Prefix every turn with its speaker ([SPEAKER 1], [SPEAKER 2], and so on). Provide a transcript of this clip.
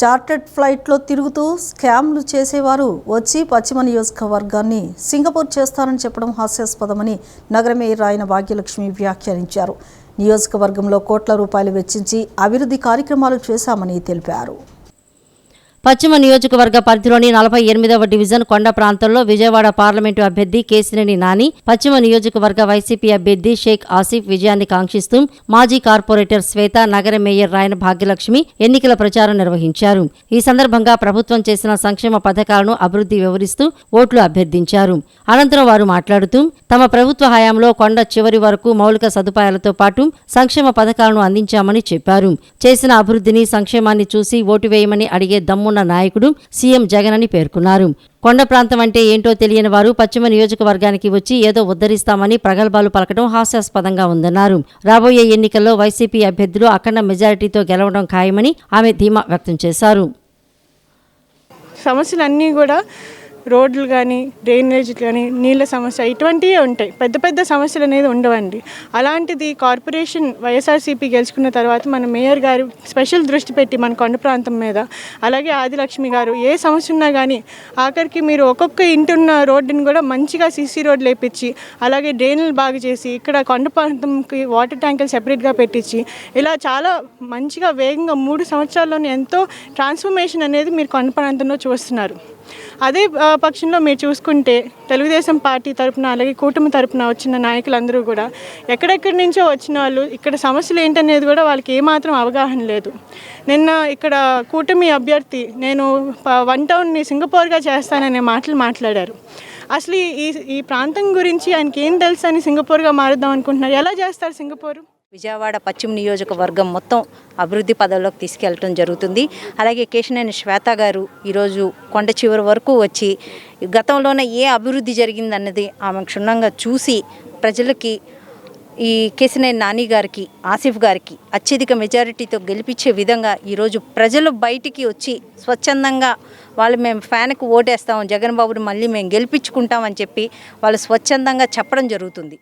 [SPEAKER 1] Chartered ఫ్లైట్లో తిరుగుతూ స్కామ్లు చేసేవారు వచ్చి పశ్చిమ నియోజకవర్గాన్ని సింగపూర్ చేస్తారని చెప్పడం హాస్యాస్పదమని నగర మేయర్ ఆయన భాగ్యలక్ష్మి వ్యాఖ్యానించారు. నియోజకవర్గంలో కోట్ల రూపాయలు వెచ్చించి అభివృద్ధి కార్యక్రమాలు చేశామని తెలిపారు.
[SPEAKER 2] పశ్చిమ నియోజకవర్గ పరిధిలోని నలభై ఎనిమిదవ డివిజన్ కొండ ప్రాంతంలో విజయవాడ పార్లమెంటు అభ్యర్థి కేసినేని నాని పశ్చిమ నియోజకవర్గ వైసీపీ అభ్యర్థి షేక్ ఆసిఫ్ విజయాన్ని కాంక్షిస్తూ మాజీ కార్పొరేటర్ శ్వేత నగర మేయర్ రాయన భాగ్యలక్ష్మి ఎన్నికల ప్రచారం నిర్వహించారు. ఈ సందర్భంగా ప్రభుత్వం చేసిన సంక్షేమ పథకాలను అభివృద్ధి వివరిస్తూ ఓట్లు అభ్యర్థించారు. అనంతరం వారు మాట్లాడుతూ తమ ప్రభుత్వ హయాంలో కొండ చివరి వరకు మౌలిక సదుపాయాలతో పాటు సంక్షేమ పథకాలను అందించామని చెప్పారు. చేసిన అభివృద్ధిని సంక్షేమాన్ని చూసి ఓటు వేయమని అడిగే ఉన్న నాయకుడు సీఎం జగన్ అని పేర్కొన్నారు. కొండ ప్రాంతం అంటే ఏంటో తెలియని వారు పశ్చిమ నియోజకవర్గానికి వచ్చి ఏదో ఉద్ధరిస్తామని ప్రగల్భాలు పలకడం హాస్యాస్పదంగా ఉందన్నారు. రాబోయే ఎన్నికల్లో వైసీపీ అభ్యర్థులు అఖండ మెజారిటీతో గెలవడం ఖాయమని ఆమె ధీమా వ్యక్తం చేశారు.
[SPEAKER 3] సమస్యలన్నీ కూడా రోడ్లు కానీ డ్రైనేజ్ కానీ నీళ్ళ సమస్య ఇటువంటివే ఉంటాయి. పెద్ద పెద్ద సమస్యలు అనేది ఉండవండి. అలాంటిది కార్పొరేషన్ వైఎస్ఆర్సీపీ గెలుచుకున్న తర్వాత మన మేయర్ గారు స్పెషల్ దృష్టి పెట్టి మన కొండ ప్రాంతం మీద అలాగే ఆదిలక్ష్మి గారు ఏ సమస్య ఉన్నా కానీ ఆఖరికి మీరు ఒక్కొక్క ఇంటి ఉన్న రోడ్డుని కూడా మంచిగా సీసీ రోడ్లు వేపించి అలాగే డ్రైన్లు బాగా చేసి ఇక్కడ కొండ ప్రాంతంకి వాటర్ ట్యాంకులు సెపరేట్గా పెట్టించి ఇలా చాలా మంచిగా వేగంగా మూడు సంవత్సరాల్లోనే ఎంతో ట్రాన్స్ఫర్మేషన్ అనేది మీరు కొండ ప్రాంతంలో చూస్తున్నారు. అదే పక్షంలో మీరు చూసుకుంటే తెలుగుదేశం పార్టీ తరపున అలాగే కూటమి తరపున వచ్చిన నాయకులందరూ కూడా ఎక్కడెక్కడి నుంచో వచ్చిన వాళ్ళు ఇక్కడ సమస్యలు ఏంటనేది కూడా వాళ్ళకి ఏమాత్రం అవగాహన లేదు. నిన్న ఇక్కడ కూటమి అభ్యర్థి నేను వన్ టౌన్ని సింగపూర్గా చేస్తాననే మాటలు మాట్లాడారు. అసలు ఈ- ఈ ఈ ప్రాంతం గురించి ఆయనకి ఏం తెలుసు అని సింగపూర్గా మారుద్దాం అనుకుంటున్నారు? ఎలా చేస్తారు సింగపూర్?
[SPEAKER 4] విజయవాడ పశ్చిమ నియోజకవర్గం మొత్తం అభివృద్ధి పదంలోకి తీసుకెళ్ళటం జరుగుతుంది. అలాగే కేశనేని శ్వేత గారు ఈరోజు కొండ చివరి వరకు వచ్చి గతంలోనే ఏ అభివృద్ధి జరిగిందన్నది ఆమె క్షుణ్ణంగా చూసి ప్రజలకి ఈ కేశనేని నాని గారికి ఆసిఫ్ గారికి అత్యధిక మెజారిటీతో గెలిపించే విధంగా ఈరోజు ప్రజలు బయటికి వచ్చి స్వచ్ఛందంగా వాళ్ళు మేము ఫ్యాన్కి ఓటేస్తాం జగన్ బాబుని మళ్ళీ మేము గెలిపించుకుంటామని చెప్పి వాళ్ళు స్వచ్ఛందంగా చెప్పడం జరుగుతుంది.